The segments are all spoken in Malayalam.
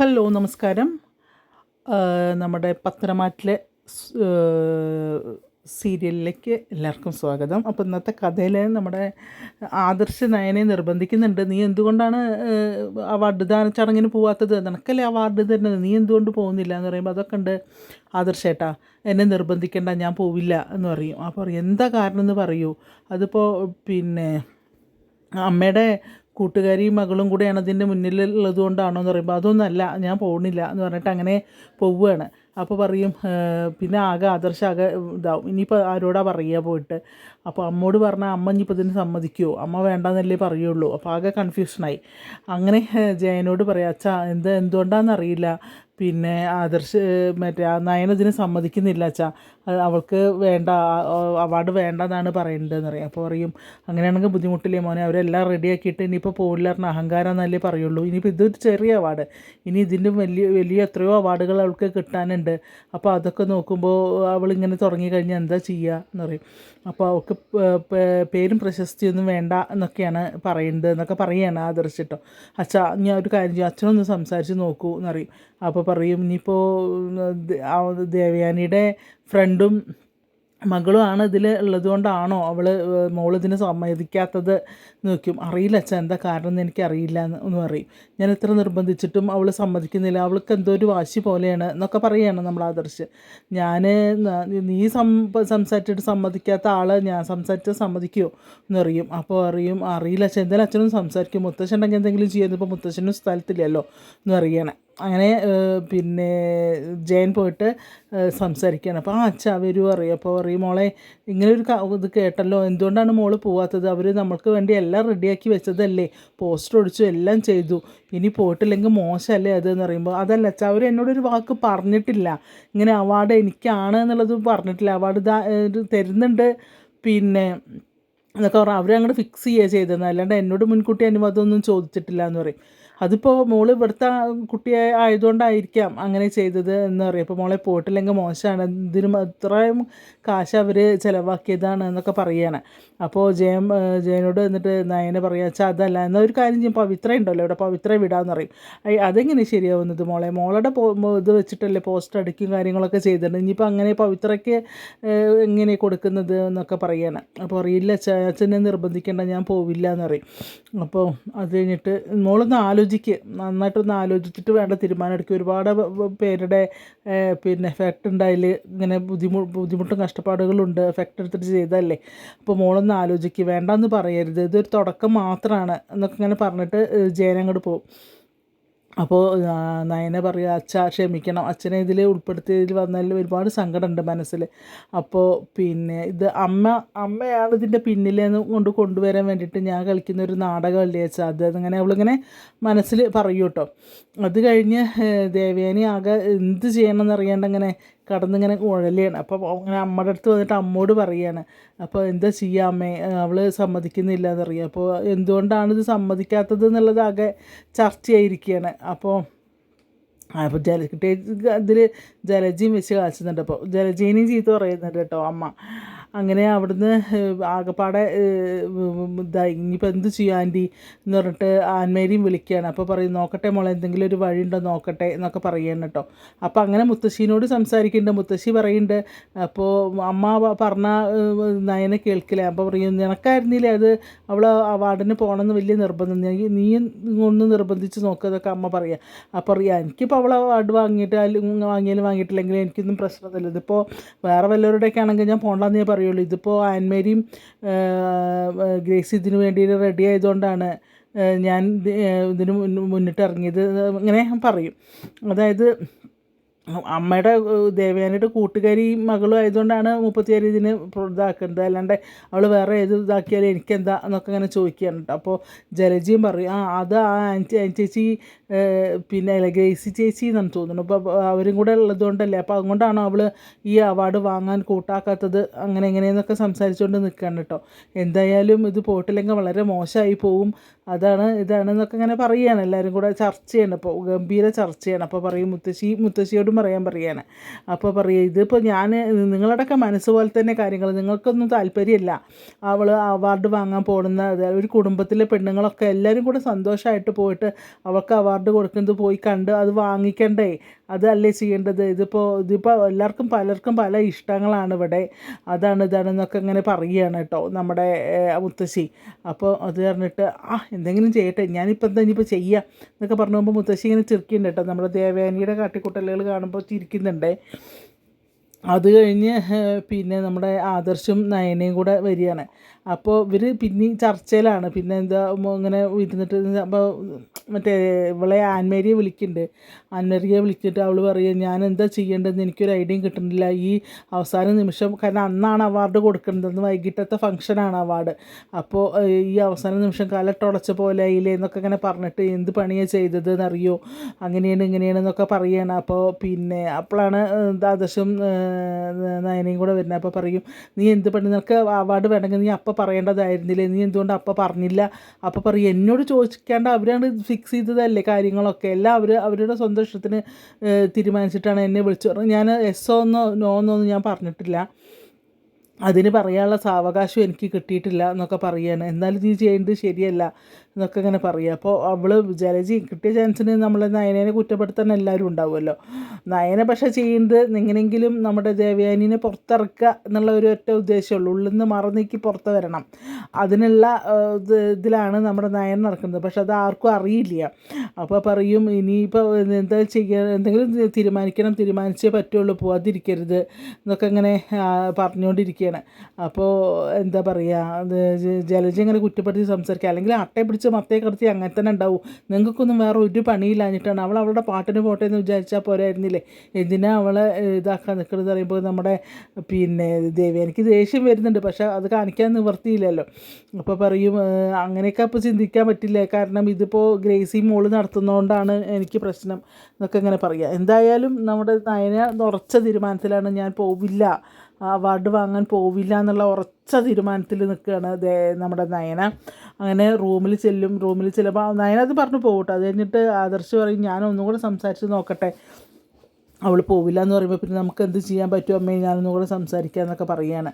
ഹലോ നമസ്കാരം. നമ്മുടെ പത്തനമാറ്റിലെ സീരിയലിലേക്ക് എല്ലാവർക്കും സ്വാഗതം. അപ്പോൾ ഇന്നത്തെ കഥയിൽ നമ്മുടെ ആദർശ നയനെ നിർബന്ധിക്കുന്നുണ്ട്. നീ എന്തുകൊണ്ടാണ് അവാർഡ് ദാന ചടങ്ങിന് പോവാത്തത്? നിനക്കല്ലേ അവാർഡ് തരുന്നത്? നീ എന്തുകൊണ്ട് പോകുന്നില്ല എന്ന് പറയുമ്പോൾ അതൊക്കെ ഉണ്ട്. ആദർശേട്ടാ എന്നെ നിർബന്ധിക്കേണ്ട ഞാൻ പോവില്ല എന്ന് പറയും. അപ്പോൾ എന്താ കാരണം എന്ന് പറയൂ. അതിപ്പോൾ പിന്നെ അമ്മയുടെ കൂട്ടുകാരിയും മകളും കൂടെയാണ് അതിന്റെ മുന്നിലുള്ളത് കൊണ്ടാണോ എന്ന് പറയുമ്പോൾ അതൊന്നല്ല ഞാൻ പോകുന്നില്ല എന്ന് പറഞ്ഞിട്ട് അങ്ങനെ പോവുകയാണ്. അപ്പോൾ പറയും "ഏ, പിന്നെ ആകെ ആദർശം ആകെ ഇതാവും. ഇനിയിപ്പോൾ ആരോടാ പറയുക പോയിട്ട്? അപ്പോൾ അമ്മോട് പറഞ്ഞാൽ അമ്മ ഇനിയിപ്പോൾ ഇതിന് സമ്മതിക്കുമോ അമ്മ വേണ്ടെന്നല്ലേ പറയുള്ളൂ. അപ്പോൾ ആകെ കൺഫ്യൂഷനായി അങ്ങനെ ജയനോട് പറയാം അച്ഛാ എന്ത് എന്തുകൊണ്ടാണെന്നറിയില്ല പിന്നെ ആദർശ് മറ്റേ ആ നയന ഇതിന് സമ്മതിക്കുന്നില്ല അച്ഛാ. അവൾക്ക് വേണ്ട അവാർഡ് വേണ്ടെന്നാണ് പറയേണ്ടതെന്ന് പറയും അപ്പോൾ പറയും അങ്ങനെയാണെങ്കിൽ ബുദ്ധിമുട്ടില്ലേ മോനെ? അവരെല്ലാം റെഡിയാക്കിയിട്ട് ഇനിയിപ്പോൾ പോകില്ല പറഞ്ഞ അഹങ്കാരം എന്നല്ലേ പറയുള്ളൂ ഇനിയിപ്പോൾ ഇതൊരു ചെറിയ അവാർഡ്. ഇനി ഇതിന്റെ വലിയ വലിയ എത്രയോ അവാർഡുകൾ അവൾക്ക് കിട്ടാനുണ്ട്. അപ്പോൾ അതൊക്കെ നോക്കുമ്പോൾ അവളിങ്ങനെ തുടങ്ങിക്കഴിഞ്ഞാൽ എന്താ ചെയ്യുക എന്ന് പറയും. അപ്പോൾ അവൾക്ക് പേരും പ്രശസ്തിയൊന്നും വേണ്ട എന്നൊക്കെയാണ് പറയേണ്ടത് എന്നൊക്കെ പറയുകയാണ് ആദർശിട്ടോ അച്ഛാ ഞാൻ ഒരു കാര്യം ചെയ്യും. അച്ഛനൊന്ന് സംസാരിച്ച് നോക്കൂ എന്നറിയും അപ്പോൾ പറയും ഇനിയിപ്പോൾ ദേവയാനിയുടെ ഫ്രണ്ടും മകളുമാണ് ഇതിൽ ഉള്ളത് കൊണ്ടാണോ അവൾ മോൾ ഇതിന് സമ്മതിക്കാത്തത്? നോക്കും. അറിയില്ല അച്ഛൻ എന്താ കാരണം എന്ന് എനിക്കറിയില്ല എന്ന് പറയും. ഞാൻ എത്ര നിർബന്ധിച്ചിട്ടും അവൾ സമ്മതിക്കുന്നില്ല. അവൾക്ക് എന്തോ ഒരു വാശി പോലെയാണ് എന്നൊക്കെ പറയുകയാണ് നമ്മൾ ആദർശ്. ഞാൻ നീ സംസാരിച്ചിട്ട് സമ്മതിക്കാത്ത ആൾ ഞാൻ സംസാരിച്ചാൽ സമ്മതിക്കുമോ എന്ന് അറിയും അപ്പോൾ അറിയും അറിയില്ല അച്ഛൻ എന്തായാലും അച്ഛനും സംസാരിക്കും. മുത്തശ്ശൻ ഉണ്ടെങ്കിൽ എന്തെങ്കിലും ചെയ്യുന്നു ഇപ്പോൾ മുത്തശ്ശനും സ്ഥലത്തില്ലല്ലോ എന്ന് അങ്ങനെ പിന്നെ ജയൻ പോയിട്ട് സംസാരിക്കുകയാണ് അപ്പോൾ ആ അച്ഛ വരൂ അറിയും അപ്പോൾ പറയും മോളെ ഇങ്ങനെ ഒരു ഇത് കേട്ടല്ലോ. എന്തുകൊണ്ടാണ് മോൾ പോവാത്തത്? അവർ നമ്മൾക്ക് വേണ്ടി എല്ലാം റെഡിയാക്കി വെച്ചതല്ലേ. പോസ്റ്റർ ഒടിച്ചു എല്ലാം ചെയ്തു. ഇനി പോയിട്ടില്ലെങ്കിൽ മോശമല്ലേ അതെന്ന് പറയുമ്പോൾ അതല്ല അച്ഛ അവർ എന്നോടൊരു വാക്ക് പറഞ്ഞിട്ടില്ല. ഇങ്ങനെ അവാർഡ് എനിക്കാണ് എന്നുള്ളത് പറഞ്ഞിട്ടില്ല. അവാർഡ് ഇതാ തരുന്നുണ്ട്. പിന്നെ എന്നൊക്കെ പറഞ്ഞാൽ അവരങ്ങോട്ട് ഫിക്സ് ചെയ്യുക ചെയ്തതെന്ന് അല്ലാണ്ട് എന്നോട് മുൻകൂട്ടി അനുവാദമൊന്നും ചോദിച്ചിട്ടില്ല എന്ന് പറയും. അതിപ്പോൾ മോൾ ഇവിടുത്തെ കുട്ടിയെ ആയതുകൊണ്ടായിരിക്കാം അങ്ങനെ ചെയ്തത് എന്ന് പറയും. ഇപ്പോൾ മോളെ പോയിട്ടില്ലെങ്കിൽ മോശമാണ്. ഇതിനും അത്രയും കാശ് അവർ ചിലവാക്കിയതാണ് എന്നൊക്കെ പറയുകയാണ് അപ്പോൾ ജയൻ ജയനോട് എന്നിട്ട് നയന പറയുക വെച്ചാൽ അതല്ല. എന്നാൽ ഒരു കാര്യം ചെയ്യും. പവിത്ര ഉണ്ടല്ലോ. ഇവിടെ പവിത്ര വിടാന്ന് പറയും. അതെങ്ങനെ ശരിയാവുന്നത് മോളെ? മോളുടെ ഇത് വെച്ചിട്ടല്ലേ പോസ്റ്റർ അടിക്കും കാര്യങ്ങളൊക്കെ ചെയ്തിട്ടുണ്ട് ഇനിയിപ്പോൾ അങ്ങനെ പവിത്രയ്ക്ക് എങ്ങനെ കൊടുക്കുന്നത് എന്നൊക്കെ പറയാണ്. അപ്പോൾ അറിയില്ല അച്ഛാ അച്ഛനെ നിർബന്ധിക്കേണ്ട. ഞാൻ പോവില്ല എന്ന് പറയും. അപ്പോൾ അത് കഴിഞ്ഞിട്ട് മോളൊന്ന് ആലോചിക്ക് നന്നായിട്ടൊന്ന് ആലോചിച്ചിട്ട് വേണ്ട തീരുമാനം എടുക്കുക ഒരുപാട് പേരുടെ പിന്നെ എഫക്റ്റ് ഉണ്ടായില്ല ഇങ്ങനെ ബുദ്ധിമു ബുദ്ധിമുട്ടും കഷ്ടപ്പാടുകളും ഉണ്ട്. എഫക്റ്റ് എടുത്തിട്ട് ചെയ്തതല്ലേ? അപ്പോൾ മോളൊന്ന് ആലോചിക്കുക വേണ്ടെന്ന് പറയരുത്. ഇതൊരു തുടക്കം മാത്രമാണ് എന്നൊക്കെ ഇങ്ങനെ പറഞ്ഞിട്ട് ജയനങ്ങോട്ട് പോകും. അപ്പോൾ നയന പറയുക അച്ഛ ക്ഷമിക്കണം. അച്ഛനെ ഇതിൽ ഉൾപ്പെടുത്തിയതിൽ വന്നാൽ ഒരുപാട് സങ്കടമുണ്ട് മനസ്സിൽ അപ്പോൾ പിന്നെ ഇത് അമ്മ അമ്മയാണ് ഇതിന്റെ പിന്നിലെന്ന് കൊണ്ട് കൊണ്ടുവരാൻ വേണ്ടിയിട്ട് ഞാൻ കളിക്കുന്ന ഒരു നാടകമല്ലേ അച്ഛാ? അത് അങ്ങനെ അവളിങ്ങനെ മനസ്സിൽ പറയൂ കേട്ടോ അത് കഴിഞ്ഞ് ദേവേനി ആകെ എന്ത് ചെയ്യണമെന്ന് അറിയാണ്ട് അങ്ങനെ കടന്നിങ്ങനെ കുഴലിയാണ് അപ്പോൾ അങ്ങനെ അമ്മയുടെ അടുത്ത് വന്നിട്ട് അമ്മോട് പറയാണ്. അപ്പോൾ എന്താ ചെയ്യുക അമ്മേ? അവൾ സമ്മതിക്കുന്നില്ല എന്നറിയാം. അപ്പോൾ എന്തുകൊണ്ടാണ് ഇത് സമ്മതിക്കാത്തത് എന്നുള്ളത് ആകെ ചർച്ചയായിരിക്കുകയാണ് അപ്പോൾ അപ്പോൾ ജല ഇതിൽ ജലജയും വെച്ച് കാച്ചുന്നുണ്ട് അപ്പോൾ ജലജീനെയും ചീത്ത പറയുന്നുണ്ട് കേട്ടോ അമ്മ. അങ്ങനെ അവിടുന്ന് ആകെപ്പാടെ ഇതായി ഇനിയിപ്പോൾ എന്ത് ചെയ്യും ആന്റി എന്ന് പറഞ്ഞിട്ട് ആൻമേരിയും വിളിക്കുകയാണ്. അപ്പോൾ പറയും നോക്കട്ടെ മോളെ എന്തെങ്കിലും ഒരു വഴി ഉണ്ടോ നോക്കട്ടെ എന്നൊക്കെ പറയുകയാണ് കേട്ടോ. അപ്പോൾ അങ്ങനെ മുത്തശ്ശീനോട് സംസാരിക്കുന്നുണ്ട്. മുത്തശ്ശി പറയുന്നുണ്ട് അപ്പോൾ അമ്മ പറഞ്ഞ നയനെ കേൾക്കില്ല? അപ്പോൾ പറയും നിനക്കായിരുന്നില്ലേ അത്? അവൾ അവാർഡിന് പോകണമെന്ന് വലിയ നിർബന്ധം. നീ ഒന്ന് നിർബന്ധിച്ച് നോക്കുന്നതൊക്കെ അമ്മ പറയുക അപ്പോൾ അറിയാം എനിക്കിപ്പോൾ അവൾ അവാർഡ് വാങ്ങിയിട്ട് വാങ്ങിയാലും വാങ്ങിയിട്ടില്ലെങ്കിലും എനിക്കൊന്നും പ്രശ്നമില്ല ഇതിപ്പോൾ വേറെ വല്ലവരുടെയൊക്കെ ആണെങ്കിൽ ഞാൻ പോകണ്ടെന്നേ പറയുള്ളൂ. ഇതിപ്പോൾ ആൻമേരിയും ഗ്രേസ് ഇതിനു വേണ്ടി റെഡി ആയതുകൊണ്ടാണ് ഞാൻ ഇത്, ഇതിന് മുന്നിട്ട് ഇറങ്ങിയത്. ഇങ്ങനെ പറയും. അതായത് അമ്മയുടെ ദേവയാനയുടെ കൂട്ടുകാരി മകളും ആയതുകൊണ്ടാണ് മുപ്പത്തിയാറ് ഇതിന് ഇതാക്കേണ്ടത്. അല്ലാണ്ട് അവൾ വേറെ ഏത് ഇതാക്കിയാലും എനിക്കെന്താ എന്നൊക്കെ അങ്ങനെ ചോദിക്കുകയാണ് കേട്ടോ. അപ്പോൾ ജലജിയും പറയും ആ അത് ആ ചേച്ചി പിന്നെ അല്ല ഗ്രേസി ചേച്ചി എന്നാണ് തോന്നുന്നു അപ്പോൾ അവരും കൂടെ ഉള്ളതുകൊണ്ടല്ലേ അപ്പോൾ അതുകൊണ്ടാണോ അവൾ ഈ അവാർഡ് വാങ്ങാൻ കൂട്ടാക്കാത്തത് അങ്ങനെ എങ്ങനെയെന്നൊക്കെ സംസാരിച്ചുകൊണ്ട് നിൽക്കുകയാണ് കേട്ടോ എന്തായാലും ഇത് പോയിട്ടില്ലെങ്കിൽ വളരെ മോശമായി പോവും. അതാണ് ഇതാണെന്നൊക്കെ ഇങ്ങനെ പറയുകയാണ് എല്ലാവരും കൂടെ ചർച്ചയാണ് അപ്പോൾ ഗംഭീര ചർച്ചയാണ് അപ്പോൾ പറയും മുത്തശ്ശി മുത്തശ്ശിയോടും പറയാൻ പറയാണ്. അപ്പോൾ പറയുക ഇതിപ്പോൾ ഞാൻ നിങ്ങളുടെയൊക്കെ മനസ്സ് പോലെ തന്നെ കാര്യങ്ങൾ നിങ്ങൾക്കൊന്നും താല്പര്യമില്ല. അവൾ അവാർഡ് വാങ്ങാൻ പോകുന്ന ഒരു കുടുംബത്തിലെ പെണ്ണുങ്ങളൊക്കെ എല്ലാവരും കൂടെ സന്തോഷമായിട്ട് പോയിട്ട് അവൾക്ക് അവാർഡ് അവാർഡ് കൊടുക്കുന്നത് പോയി കണ്ട് അത് വാങ്ങിക്കണ്ടേ? അതല്ലേ ചെയ്യേണ്ടത്? ഇതിപ്പോൾ ഇതിപ്പോൾ എല്ലാവർക്കും പലർക്കും പല ഇഷ്ടങ്ങളാണ് ഇവിടെ. അതാണ് ഇതാണെന്നൊക്കെ ഇങ്ങനെ പറയുകയാണ് കേട്ടോ നമ്മുടെ മുത്തശ്ശി. അപ്പോൾ അത് പറഞ്ഞിട്ട് ആ എന്തെങ്കിലും ചെയ്യട്ടെ. ഞാനിപ്പോൾ എന്താ ഇനിയിപ്പോൾ ചെയ്യുക എന്നൊക്കെ പറഞ്ഞു പോകുമ്പോൾ മുത്തശ്ശി ഇങ്ങനെ ചിരിക്കുന്നുണ്ട് കേട്ടോ. നമ്മുടെ ദേവേനിയുടെ കാട്ടിക്കുട്ടലുകൾ കാണുമ്പോൾ ചിരിക്കുന്നുണ്ടേ. അത് കഴിഞ്ഞ് പിന്നെ നമ്മുടെ ആദർശും നയനയും കൂടെ വരികയാണ്. അപ്പോൾ ഇവർ പിന്നെയും ചർച്ചയിലാണ്. പിന്നെ എന്താ ഇങ്ങനെ ഇരുന്നിട്ട് അപ്പോൾ മറ്റേ ഇവളെ ആൻമേരിയെ വിളിക്കുന്നുണ്ട്. ആൻമേരിയെ വിളിച്ചിട്ട് അവൾ പറയും ഞാൻ എന്താ ചെയ്യേണ്ടതെന്ന് എനിക്കൊരു ഐഡിയയും കിട്ടുന്നില്ല. ഈ അവസാന നിമിഷം കാരണം അന്നാണ് അവാർഡ് കൊടുക്കുന്നത് അന്ന് വൈകിട്ടത്തെ ഫംഗ്ഷനാണ് അവാർഡ്. അപ്പോൾ ഈ അവസാന നിമിഷം കല കാലട്ടുടച്ച പോലെ ആയില്ലേ എന്നൊക്കെ ഇങ്ങനെ പറഞ്ഞിട്ട് എന്ത് പണിയാണ് ചെയ്തത് എന്നറിയോ അങ്ങനെയാണ് ഇങ്ങനെയാണ് എന്നൊക്കെ പറയുകയാണ് അപ്പോൾ പിന്നെ അപ്പോഴാണ് ആദർശം നയനയും കൂടെ വരുന്നത്. അപ്പോൾ പറയും നീ എന്ത് പണി? നിനക്ക് അവാർഡ് വേണമെങ്കിൽ നീ അപ്പം പറയേണ്ടതായിരുന്നില്ലേ? നീ എന്തുകൊണ്ട് അപ്പം പറഞ്ഞില്ല? അപ്പോൾ പറയും എന്നോട് ചോദിക്കാണ്ട് അവരാണ് ഫിക്സ് ചെയ്തതല്ലേ കാര്യങ്ങളൊക്കെ? എല്ലാം അവർ അവരുടെ സ്വന്തം ഇഷ്ടത്തിന് തീരുമാനിച്ചിട്ടാണ് എന്നെ വിളിച്ചു. പറഞ്ഞത് ഞാൻ എസ്സോ എന്നോ നോ എന്നോ ഒന്നും ഞാൻ പറഞ്ഞിട്ടില്ല. അതിന് പറയാനുള്ള സാവകാശം എനിക്ക് കിട്ടിയിട്ടില്ല എന്നൊക്കെ പറയുകയാണ് എന്നാലും നീ ചെയ്യേണ്ടത് ശരിയല്ല. എന്നൊക്കെ ഇങ്ങനെ പറയുക. അപ്പോൾ അവൾ ജലജി കിട്ടിയ ചാൻസിന് നമ്മൾ നയനേനെ കുറ്റപ്പെടുത്താൻ എല്ലാവരും ഉണ്ടാവുമല്ലോ. നയനെ പക്ഷെ ചെയ്യുന്നത് എങ്ങനെയെങ്കിലും നമ്മുടെ ദേവയാനിനെ പുറത്തിറക്കുക എന്നുള്ള ഒരു ഒറ്റ ഉദ്ദേശമുള്ളൂ ഉള്ളിൽ നിന്ന് മറന്നേക്ക് പുറത്ത് വരണം. അതിനുള്ള ഇത് ഇതിലാണ് നമ്മുടെ നയൻ നടക്കുന്നത്. പക്ഷെ അത് ആർക്കും അറിയില്ല. അപ്പോൾ പറയും ഇനിയിപ്പോൾ എന്താ ചെയ്യുക എന്തെങ്കിലും തീരുമാനിക്കണം തീരുമാനിച്ചേ പറ്റുള്ളൂ പോവാതിരിക്കരുത് എന്നൊക്കെ ഇങ്ങനെ പറഞ്ഞുകൊണ്ടിരിക്കുകയാണ്. അപ്പോൾ എന്താ പറയുക ജലജ ഇങ്ങനെ കുറ്റപ്പെടുത്തി സംസാരിക്കുക. അല്ലെങ്കിൽ അട്ടയെ പിടിച്ച് മത്തേ കടത്തി അങ്ങനെ തന്നെ ഉണ്ടാവും. നിങ്ങൾക്കൊന്നും വേറെ ഒരു പണിയില്ലാഞ്ഞിട്ടാണ് അവൾ അവളുടെ പാട്ടിന് പോട്ടെ എന്ന് വിചാരിച്ചാൽ പോരായിരുന്നില്ലേ? എന്തിനാ അവളെ ഇതാക്കാൻ നിൽക്കുന്നത് പറയുമ്പോൾ നമ്മുടെ പിന്നെ ദേവി എനിക്ക് ദേഷ്യം വരുന്നുണ്ട് പക്ഷെ അത് കാണിക്കാൻ നിവർത്തിയില്ലല്ലോ അപ്പോൾ പറയും അങ്ങനെയൊക്കെ അപ്പോൾ ചിന്തിക്കാൻ പറ്റില്ല? കാരണം ഇതിപ്പോൾ ഗ്രേസി മോൾ നടത്തുന്നതുകൊണ്ടാണ് എനിക്ക് പ്രശ്നം എന്നൊക്കെ ഇങ്ങനെ പറയുക എന്തായാലും നമ്മുടെ നയന ഉറച്ച തീരുമാനത്തിലാണ് ഞാൻ പോവില്ല. അവാർഡ് വാങ്ങാൻ പോവില്ല എന്നുള്ള ഉറച്ച തീരുമാനത്തിൽ നിൽക്കുകയാണ് നമ്മുടെ നയന. അങ്ങനെ റൂമിൽ ചെല്ലും റൂമിൽ ചെല്ലുമ്പോൾ നയന അത് പറഞ്ഞു പോകട്ടെ അത് കഴിഞ്ഞിട്ട് ആദർശ് പറയും ഞാൻ ഒന്നും കൂടെ സംസാരിച്ച് നോക്കട്ടെ. അവൾ പോവില്ല എന്ന് പറയുമ്പോൾ പിന്നെ നമുക്ക് എന്ത് ചെയ്യാൻ പറ്റും? അമ്മേ ഞാനൊന്നും കൂടെ സംസാരിക്കുക എന്നൊക്കെ പറയുകയാണ്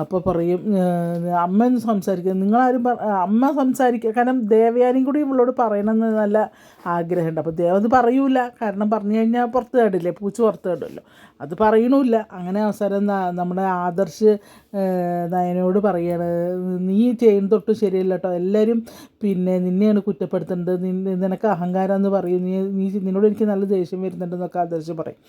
അപ്പോൾ പറയും അമ്മ എന്ന് സംസാരിക്കുക നിങ്ങളാരും അമ്മ സംസാരിക്കുക കാരണം ദേവയാനും കൂടി ഇവളോട് പറയണമെന്ന് നല്ല ആഗ്രഹമുണ്ട്. അപ്പോൾ ദേവ അത് പറയൂല. കാരണം പറഞ്ഞു കഴിഞ്ഞാൽ പുറത്ത് കാടില്ലേ പൂച്ച പുറത്ത് കാടുമല്ലോ അത് പറയണമില്ല അങ്ങനെ അവസരം നമ്മുടെ ആദർശ് നയനോട് പറയാണ് നീ ചെയ്യുന്ന തൊട്ട് ശരിയല്ല കേട്ടോ എല്ലാവരും പിന്നെ നിന്നെയാണ് കുറ്റപ്പെടുത്തേണ്ടത്. നിനക്ക് അഹങ്കാരം എന്ന് പറയും. നീ നീ നിന്നോട് എനിക്ക് നല്ല ദേഷ്യം വരുന്നുണ്ടെന്നൊക്കെ ആദർശ് പറയും.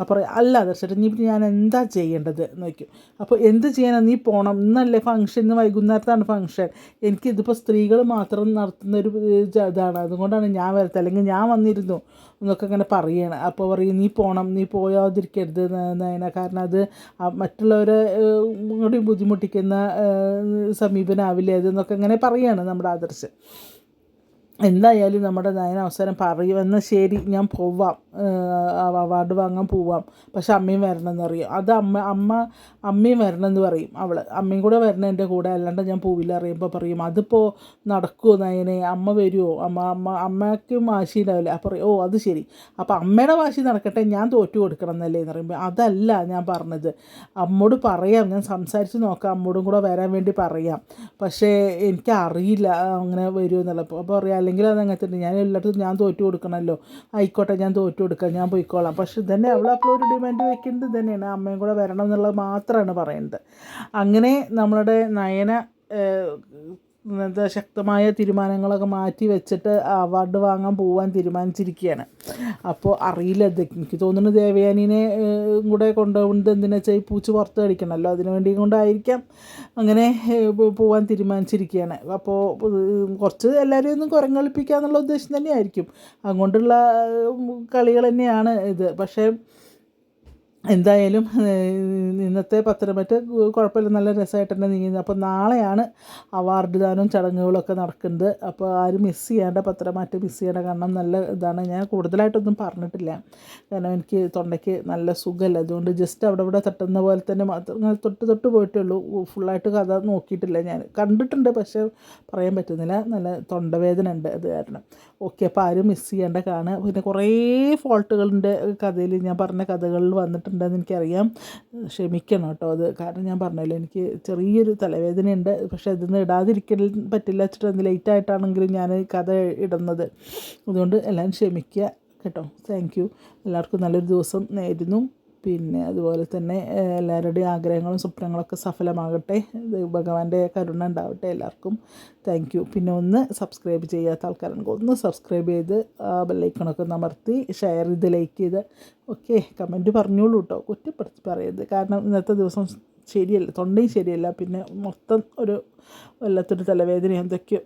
അപ്പോൾ അല്ല ആദർശ് നീ ഞാൻ എന്താ ചെയ്യേണ്ടത്? നോക്കും അപ്പോൾ എന്ത് ചെയ്യാനാ നീ പോകണം ഇന്നല്ലേ ഫംഗ്ഷൻ ഇന്ന് വൈകുന്നേരത്താണ് ഫംഗ്ഷൻ എനിക്കിതിപ്പോൾ സ്ത്രീകൾ മാത്രം നടത്തുന്ന ഒരു ഇത് ഇതാണ്. അതുകൊണ്ടാണ് ഞാൻ വരത്തത് അല്ലെങ്കിൽ ഞാൻ വന്നിരുന്നു എന്നൊക്കെ ഇങ്ങനെ പറയണം. അപ്പോൾ പറയും നീ പോകണം നീ പോയാതിരിക്കരുത്. നയന കാരണം അത് മറ്റുള്ളവരെ കൂടി ബുദ്ധിമുട്ടിക്കുന്ന സമീപനാവില്ലേ അതെന്നൊക്കെ ഇങ്ങനെ പറയാണ് നമ്മുടെ ആദർശ്. എന്തായാലും നമ്മുടെ നയന അവസരം പറയും എന്നാൽ ശരി ഞാൻ പോവാം. അവാർഡ് വാങ്ങാൻ പോവാം. പക്ഷെ അമ്മയും വരണം എന്ന് പറയും. അത് അമ്മ അമ്മ അമ്മയും വരണം എന്ന് പറയും അവൾ അമ്മയും കൂടെ വരണം എന്റെ കൂടെ അല്ലാണ്ട് ഞാൻ പോവില്ല അറിയുമ്പോൾ പറയും. അതിപ്പോൾ നടക്കുമോ നയനെ? അമ്മ വരുമോ അമ്മ അമ്മ അമ്മയ്ക്കും വാശി ഉണ്ടാവില്ല അപ്പോൾ പറയും ഓ അത് ശരി. അപ്പോൾ അമ്മയുടെ വാശി നടക്കട്ടെ ഞാൻ തോറ്റു കൊടുക്കണം എന്നല്ലേ എന്ന് പറയുമ്പോൾ അതല്ല ഞാൻ പറഞ്ഞത്. അമ്മോട് പറയാം ഞാൻ സംസാരിച്ച് നോക്കാം അമ്മോടും കൂടെ വരാൻ വേണ്ടി പറയാം. പക്ഷേ എനിക്ക് അറിയില്ല അങ്ങനെ വരുമോ എന്നുള്ളപ്പോൾ അപ്പോൾ പറയാം അല്ലെങ്കിൽ അത് അങ്ങനെ ഞാൻ എല്ലായിടത്തും ഞാൻ തോറ്റു കൊടുക്കണമല്ലോ. ആയിക്കോട്ടെ ഞാൻ തോറ്റു കൊടുക്കാം ഞാൻ പോയിക്കോളാം. പക്ഷെ ഇതന്നെ അവൾ അപ്പോൾ ഒരു ഡിമാൻഡ് വെക്കുന്നത് തന്നെയാണ്. അമ്മയും കൂടെ വരണം എന്നുള്ളത് മാത്രമാണ് പറയുന്നത്. അങ്ങനെ നമ്മളുടെ നയന ശക്തമായ തീരുമാനങ്ങളൊക്കെ മാറ്റി വെച്ചിട്ട് അവാർഡ് വാങ്ങാൻ പോകാൻ തീരുമാനിച്ചിരിക്കുകയാണ്. അപ്പോൾ അറിയില്ല എനിക്ക് തോന്നുന്നു ദേവയാനിനെ കൂടെ കൊണ്ടുകൊണ്ട് എന്തിനാ വെച്ചാൽ ഈ പൂച്ച പുറത്ത് കടിക്കണമല്ലോ. അതിനു വേണ്ടി കൊണ്ടായിരിക്കാം അങ്ങനെ പോവാൻ തീരുമാനിച്ചിരിക്കുകയാണ്. അപ്പോൾ കുറച്ച് എല്ലാവരും ഒന്നും കുരങ്ങളിപ്പിക്കുക എന്നുള്ള ഉദ്ദേശം തന്നെയായിരിക്കും. അതുകൊണ്ടുള്ള കളികൾ തന്നെയാണ് ഇത്. പക്ഷേ എന്തായാലും ഇന്നത്തെ പത്തനംതിട്ട കുഴപ്പമില്ല നല്ല രസമായിട്ട് തന്നെ നീങ്ങുന്നത് അപ്പോൾ നാളെയാണ് അവാർഡ് ദാനവും ചടങ്ങുകളൊക്കെ നടക്കുന്നത്. അപ്പോൾ ആരും മിസ് ചെയ്യേണ്ട പത്രമാറ്റം മിസ് ചെയ്യേണ്ട കാരണം നല്ല ഇതാണ്. ഞാൻ കൂടുതലായിട്ടൊന്നും പറഞ്ഞിട്ടില്ല. കാരണം എനിക്ക് തൊണ്ടയ്ക്ക് നല്ല സുഖമല്ല. അതുകൊണ്ട് ജസ്റ്റ് അവിടെ ഇവിടെ തട്ടുന്ന പോലെ തന്നെ മാത്രം തൊട്ട് തൊട്ട് പോയിട്ടേ ഉള്ളൂ. ഫുള്ളായിട്ട് കഥ നോക്കിയിട്ടില്ല ഞാൻ. കണ്ടിട്ടുണ്ട് പക്ഷേ പറയാൻ പറ്റുന്നില്ല. നല്ല തൊണ്ടവേദന ഉണ്ട് അത് കാരണം. ഓക്കെ അപ്പോൾ ആരും മിസ് ചെയ്യേണ്ട കാണുക പിന്നെ കുറേ ഫോൾട്ടുകളുടെ കഥയിൽ ഞാൻ പറഞ്ഞ കഥകളിൽ വന്നിട്ടുണ്ടെന്ന് എനിക്കറിയാം. ക്ഷമിക്കണം കേട്ടോ അത്. കാരണം ഞാൻ പറഞ്ഞല്ലോ എനിക്ക് ചെറിയൊരു തലവേദനയുണ്ട്. പക്ഷെ അതിന്ന് ഇടാതിരിക്കൽ പറ്റില്ല. വെച്ചിട്ട് ലേറ്റ് ആയിട്ടാണെങ്കിലും ഞാൻ കഥ ഇടുന്നത്. അതുകൊണ്ട് എല്ലാവരും ക്ഷമിക്കുക കേട്ടോ. താങ്ക് യു എല്ലാവർക്കും നല്ലൊരു ദിവസം നേരുന്നു. പിന്നെ അതുപോലെ തന്നെ എല്ലാവരുടെയും ആഗ്രഹങ്ങളും സ്വപ്നങ്ങളൊക്കെ സഫലമാകട്ടെ. ഭഗവാന്റെ കരുണ ഉണ്ടാവട്ടെ എല്ലാവർക്കും. താങ്ക് യു പിന്നെ ഒന്ന് സബ്സ്ക്രൈബ് ചെയ്യാത്ത ആൾക്കാരാണെങ്കിൽ ഒന്ന് സബ്സ്ക്രൈബ് ചെയ്ത് ആ ബെല്ലൈക്കണൊക്കെ അമർത്തി ഷെയർ ചെയ്ത് ലൈക്ക് ചെയ്ത്. ഓക്കെ കമന്റ് പറഞ്ഞോളൂ കേട്ടോ കുറ്റപ്പെടുത്തി പറയരുത്. കാരണം ഇന്നത്തെ ദിവസം ശരിയല്ല തൊണ്ടയും ശരിയല്ല. പിന്നെ മൊത്തം ഒരു വല്ലാത്തൊരു തലവേദന എന്തൊക്കെയോ.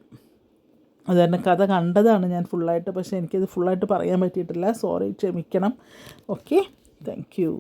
അത് തന്നെ കഥ കണ്ടതാണ് ഞാൻ ഫുള്ളായിട്ട് പക്ഷേ എനിക്കത് ഫുള്ളായിട്ട് പറയാൻ പറ്റിയിട്ടില്ല. സോറി ക്ഷമിക്കണം. Okay thank you